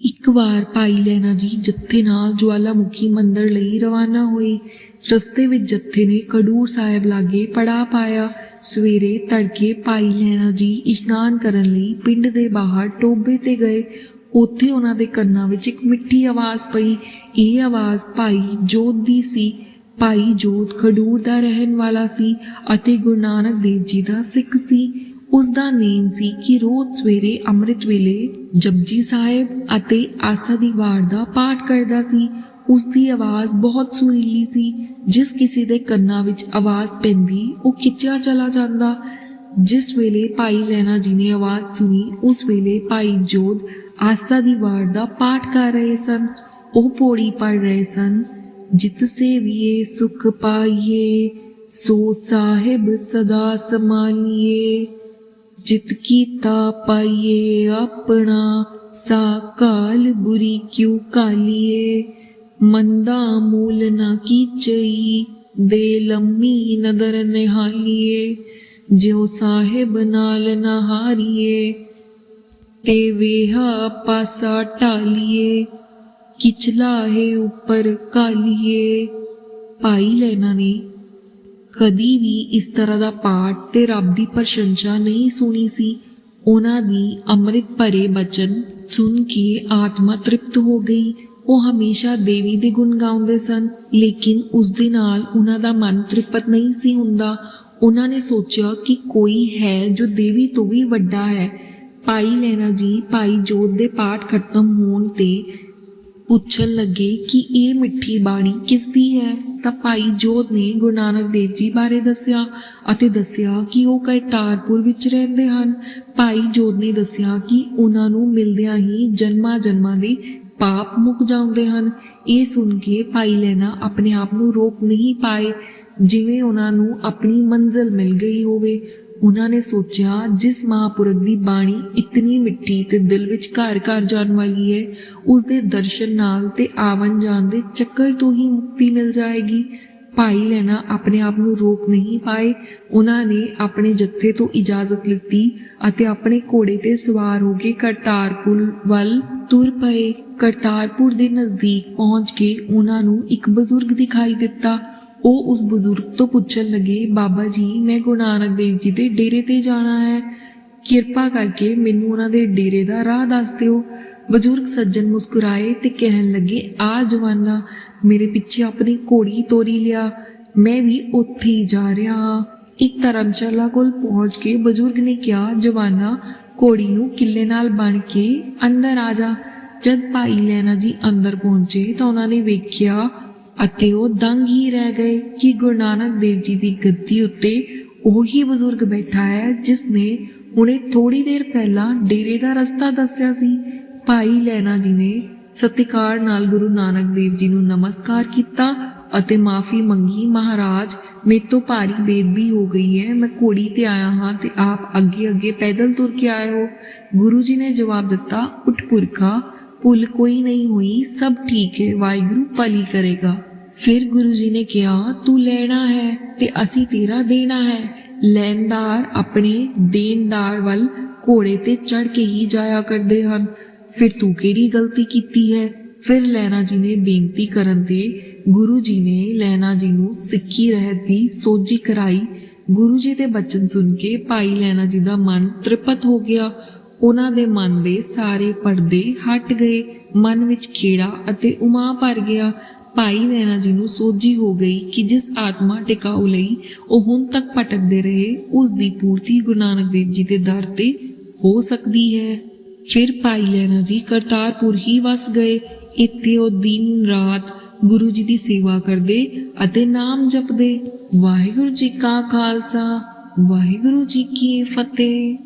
ਇੱਕ ਵਾਰ ਭਾਈ ਲੈਣਾ ਜੀ, ਜੱਥੇ ਨਾਲ ਜਵਾਲਾਮੁਖੀ ਮੰਦਰ ਲਈ ਰਵਾਨਾ ਹੋਏ। ਰਸਤੇ ਵਿੱਚ ਜੱਥੇ ਨੇ ਖਡੂਰ ਸਾਹਿਬ ਲਾਗੇ ਪੜਾ ਪਾਇਆ। ਸਵੇਰੇ ਤੜਕੇ ਭਾਈ ਲੈਣਾ ਜੀ, ਇਸ਼ਨਾਨ ਕਰਨ ਲਈ ਪਿੰਡ ਦੇ ਬਾਹਰ ਟੋਬੇ ਤੇ ਗਏ। ਉੱਥੇ ਉਹਨਾਂ ਦੇ ਕੰਨਾਂ ਵਿੱਚ ਇੱਕ ਮਿੱਠੀ ਆਵਾਜ਼ ਪਈ। ਇਹ ਆਵਾਜ਼ ਭਾਈ ਜੋਤ ਦੀ ਸੀ। ਭਾਈ ਜੋਤ ਖਡੂਰ ਦਾ ਰਹਿਣ ਵਾਲਾ ਸੀ ਅਤੇ ਗੁਰੂ ਨਾਨਕ ਦੇਵ ਜੀ ਦਾ ਸਿੱਖ ਸੀ। ਉਸ ਦਾ ਨੇਮ ਸੀ ਕਿ ਰੋਜ਼ ਸਵੇਰੇ ਅੰਮ੍ਰਿਤ ਵੇਲੇ ਜਪਜੀ ਸਾਹਿਬ ਅਤੇ ਆਸਾ ਦੀ ਵਾਰ ਦਾ ਪਾਠ ਕਰਦਾ ਸੀ। ਉਸ ਦੀ ਆਵਾਜ਼ ਬਹੁਤ ਸੁਰੀਲੀ ਸੀ, ਜਿਸ ਕਿਸੇ ਦੇ ਕੰਨਾਂ ਵਿੱਚ ਆਵਾਜ਼ ਪੈਂਦੀ, ਉਹ ਖਿੱਚਿਆ ਚਲਾ ਜਾਂਦਾ। ਜਿਸ ਵੇਲੇ ਭਾਈ ਲੈਣਾ ਜੀ ਨੇ ਆਵਾਜ਼ ਸੁਣੀ, ਉਸ ਵੇਲੇ ਭਾਈ ਜੋਧ ਆਸਾ ਦੀ ਵਾਰ ਦਾ ਪਾਠ ਕਰ ਰਹੇ ਸਨ। ਉਹ ਪੌੜੀ ਪੜ ਰਹੇ ਸਨ, ਜਿਤ ਸੇਵੀਏ, ਸੁਖ ਪਾਈਏ, ਸੋ ਸਾਹਿਬ ਸਦਾ ਸਮਾਲੀਏ ਜਿਤ ਕੀਤਾ ਪਾਈਏ ਆਪਣਾ ਸਾ ਕਾਲ ਬੁਰੀ ਕਿਉ ਕਾਲੀਏ? ਮੰਦਾ ਮੂਲ ਨਾ ਕੀਚਈ ਦੇ ਲੰਮੀ ਨਦਰ ਨਿਹਾਲੀਏ। ਜਿਉ ਸਾਹਿਬ ਨਾਲ ਨਾ ਹਾਰੀਏ, ਤੇ ਵੇਹਾ ਪਾਸਾ ਢਾਲੀਏ। ਕਿਚਲਾ ਹੈ ਉੱਪਰ ਕਾਲੀਏ। ਪਾਈ ਲੈਣਾ ਨੇ। ਕਦੀ ਵੀ ਇਸ ਤਰ੍ਹਾਂ ਦਾ ਪਾਠ ਤੇ ਰੱਬ ਦੀ ਪ੍ਰਸ਼ੰਸਾ ਨਹੀਂ ਸੁਣੀ ਸੀ। ਉਹਨਾਂ ਦੀ ਅੰਮ੍ਰਿਤ ਭਰੇ ਬਚਨ ਸੁਣ ਕੇ ਆਤਮਾ ਤ੍ਰਿਪਤ ਹੋ ਗਈ। ਉਹ ਹਮੇਸ਼ਾ ਦੇਵੀ ਦੇ ਗੁਣ ਗਾਉਂਦੇ ਸਨ, ਲੇਕਿਨ ਉਸ ਦੇ ਨਾਲ ਉਹਨਾਂ ਦਾ ਮਨ ਤ੍ਰਿਪਤ ਨਹੀਂ ਸੀ ਹੁੰਦਾ। ਉਹਨਾਂ ਨੇ ਸੋਚਿਆ ਕਿ ਕੋਈ ਹੈ ਜੋ ਦੇਵੀ ਤੋਂ ਵੀ ਵੱਡਾ ਹੈ। ਭਾਈ ਲੈਣਾ ਜੀ, ਭਾਈ ਜੋਤ ਦੇ ਪਾਠ ਖਤਮ ਹੋਣ ਤੇ ਪੁੱਛਣ ਲੱਗੇ ਕਿ ਇਹ ਮਿੱਠੀ ਬਾਣੀ ਕਿਸ ਦੀ ਹੈ? ਤਾਂ ਭਾਈ ਜੋਤ ਨੇ ਗੁਰੂ ਨਾਨਕ ਦੇਵ ਜੀ ਬਾਰੇ ਦੱਸਿਆ ਅਤੇ ਦੱਸਿਆ ਕਿ ਉਹ ਕਰਤਾਰਪੁਰ ਵਿੱਚ ਰਹਿੰਦੇ ਹਨ। ਭਾਈ ਜੋਤ ਨੇ ਦੱਸਿਆ ਕਿ ਉਹਨਾਂ ਨੂੰ ਮਿਲਦਿਆਂ ਹੀ ਜਨਮਾਂ ਜਨਮਾਂ ਦੇ ਪਾਪ ਮੁੱਕ ਜਾਂਦੇ ਹਨ। ਇਹ ਸੁਣ ਕੇ ਭਾਈ ਲੈਣਾ ਆਪਣੇ ਆਪ ਨੂੰ ਰੋਕ ਨਹੀਂ ਪਾਏ, ਜਿਵੇਂ ਉਹਨਾਂ ਨੂੰ ਆਪਣੀ ਮੰਜ਼ਿਲ ਮਿਲ ਗਈ ਹੋਵੇ। ਉਹਨਾਂ ਨੇ ਸੋਚਿਆ, ਜਿਸ ਮਹਾਪੁਰਖ ਦੀ ਬਾਣੀ ਇਤਨੀ ਮਿੱਠੀ ਤੇ ਦਿਲ ਵਿੱਚ ਘਰ ਘਰ ਜਾਣ ਵਾਲੀ ਹੈ ਉਸ ਦੇ ਦਰਸ਼ਨ ਨਾਲ ਤੇ ਆਵਨ ਜਾਣ ਦੇ ਚੱਕਰ ਤੋਂ ਹੀ ਮੁਕਤੀ ਮਿਲ ਜਾਏਗੀ। ਭਾਈ ਲੈਣਾ ਆਪਣੇ ਆਪ ਨੂੰ ਰੋਕ ਨਹੀਂ ਪਾਏ। ਉਹਨਾਂ ਨੇ ਆਪਣੇ ਜੱਥੇ ਤੋਂ ਇਜਾਜ਼ਤ ਲਿੱਤੀ ਅਤੇ ਆਪਣੇ ਘੋੜੇ ਤੇ ਸਵਾਰ ਹੋ ਕੇ ਕਰਤਾਰਪੁਰ ਵੱਲ ਤੁਰ ਪਏ। ਕਰਤਾਰਪੁਰ ਦੇ ਨਜ਼ਦੀਕ ਪਹੁੰਚ ਕੇ ਉਹਨਾਂ ਨੂੰ ਇੱਕ ਬਜ਼ੁਰਗ ਦਿਖਾਈ ਦਿੱਤਾ। ਉਹ ਉਸ ਬਜ਼ੁਰਗ ਤੋਂ ਪੁੱਛਣ ਲੱਗੇ, ਬਾਬਾ ਜੀ, ਮੈਂ ਗੁਰੂ ਨਾਨਕ ਦੇਵ ਜੀ ਦੇ ਡੇਰੇ ਤੇ ਜਾਣਾ ਹੈ। ਕਿਰਪਾ ਕਰਕੇ ਮੈਨੂੰ ਉਹਨਾਂ ਦੇ ਡੇਰੇ ਦਾ ਰਾਹ ਦੱਸ ਦਿਓ। ਬਜ਼ੁਰਗ ਸੱਜਣ ਮੁਸਕਰਾਏ ਤੇ ਕਹਿਣ ਲੱਗੇ, ਆ ਜਵਾਨਾ, ਮੇਰੇ ਪਿੱਛੇ ਆਪਣੀ ਘੋੜੀ ਤੋਰੀ ਲਿਆ। ਮੈਂ ਵੀ ਉੱਥੇ ਹੀ ਜਾ ਰਿਹਾ ਹਾਂ। ਇੱਕ ਧਰਮਸ਼ਾਲਾ ਕੋਲ ਪਹੁੰਚ ਕੇ ਬਜ਼ੁਰਗ ਨੇ ਕਿਹਾ, ਜਵਾਨਾ, ਘੋੜੀ ਨੂੰ ਕਿੱਲੇ ਨਾਲ ਬਣ ਕੇ ਅੰਦਰ ਆ ਜਾ। ਜਦ ਭਾਈ ਲੈਣਾ ਜੀ ਅੰਦਰ ਪਹੁੰਚੇ ਤਾਂ ਉਹਨਾਂ ਨੇ ਵੇਖਿਆ ਅਤੇ ਉਹ ਦੰਗ ਹੀ ਰਹਿ ਗਏ ਕਿ ਗੁਰੂ ਨਾਨਕ ਦੇਵ ਜੀ ਦੀ ਗੱਦੀ ਉੱਤੇ ਉਹੀ ਬਜ਼ੁਰਗ ਬੈਠਾ ਹੈ ਜਿਸ ਨੇ ਹੁਣੇ ਥੋੜੀ ਦੇਰ ਪਹਿਲਾਂ ਡੇਰੇ ਦਾ ਰਸਤਾ ਦੱਸਿਆ ਸੀ। ਭਾਈ ਲੈਣਾ ਜੀ ਨੇ ਸਤਿਕਾਰ ਨਾਲ ਗੁਰੂ ਨਾਨਕ ਦੇਵ ਜੀ ਨੂੰ ਨਮਸਕਾਰ ਕੀਤਾ ਅਤੇ ਮਾਫੀ ਮੰਗੀ, ਮਹਾਰਾਜ, ਮੇਰੇ ਤੋਂ ਭਾਰੀ ਬੇਦਬੀ ਹੋ ਗਈ ਹੈ, ਮੈਂ ਘੋੜੀ ਤੇ ਆਇਆ ਹਾਂ ਤੇ ਆਪ ਅੱਗੇ ਅੱਗੇ ਪੈਦਲ ਤੁਰ ਕੇ ਆਏ ਹੋ। ਗੁਰੂ ਜੀ ਨੇ ਜਵਾਬ ਦਿੱਤਾ, ਉਠ ਪੁਰਖਾ, ਭੁੱਲ ਕੋਈ ਨਹੀਂ ਹੋਈ, ਸਭ ਠੀਕ ਹੈ, ਵਾਹਿਗੁਰੂ ਭਲੀ ਕਰੇਗਾ। ਫਿਰ ਗੁਰੂ ਜੀ ਨੇ ਕਿਹਾ, ਤੂੰ ਲੈਣਾ ਹੈ ਤੇ ਅਸੀਂ ਤੇਰਾ ਦੇਣਾ ਹੈ। ਲੈਣਦਾਰ ਆਪਣੇ ਦੇਣਦਾਰ ਵੱਲ ਘੋੜੇ ਤੇ ਚੜ ਕੇ ਹੀ ਜਾਇਆ ਕਰਦੇ ਹਨ। ਫਿਰ ਤੂੰ ਕਿਹੜੀ ਗਲਤੀ ਕੀਤੀ ਹੈ? ਫਿਰ ਲੈਣਾ ਜੀ ਨੇ ਬੇਨਤੀ ਕਰਨ ਤੇ ਗੁਰੂ ਜੀ ਨੇ ਲੈਣਾ ਜੀ ਨੂੰ ਸਿੱਖੀ ਰਹਿਤ ਦੀ ਸੋਝੀ ਕਰਾਈ। ਗੁਰੂ ਜੀ ਦੇ ਬਚਨ ਸੁਣ ਕੇ ਭਾਈ ਲੈਣਾ ਜੀ ਦਾ ਮਨ ਤ੍ਰਿਪਤ ਹੋ ਗਿਆ। ਉਹਨਾਂ ਦੇ ਮਨ ਦੇ ਸਾਰੇ ਪਰਦੇ ਹਟ ਗਏ। ਮਨ ਵਿੱਚ ਖੇੜਾ ਅਤੇ ਉਮਾ ਭਰ ਗਿਆ। ਭਾਈ ਲੈਣਾ ਜੀ ਨੂੰ ਸੋਝੀ ਹੋ ਗਈ ਕਿ ਜਿਸ ਆਤਮਾ ਟਿਕਾਉ ਲਈ ਉਹ ਹੁਣ ਤੱਕ ਭਟਕਦੇ ਰਹੇ, ਉਸ ਦੀ ਪੂਰਤੀ ਗੁਰੂ ਨਾਨਕ ਦੇਵ ਜੀ ਦੇ ਦਰ ਤੇ ਹੋ ਸਕਦੀ ਹੈ। ਫਿਰ ਭਾਈ ਲੈਣਾ ਜੀ ਕਰਤਾਰਪੁਰ ਹੀ ਵਸ ਗਏ। ਇੱਥੇ ਉਹ ਦਿਨ ਰਾਤ ਗੁਰੂ ਜੀ ਦੀ ਸੇਵਾ ਕਰਦੇ ਅਤੇ ਨਾਮ ਜਪਦੇ। ਵਾਹਿਗੁਰੂ ਜੀ ਕਾ ਖਾਲਸਾ, ਵਾਹਿਗੁਰੂ ਜੀ ਕੀ ਫਤਿਹ।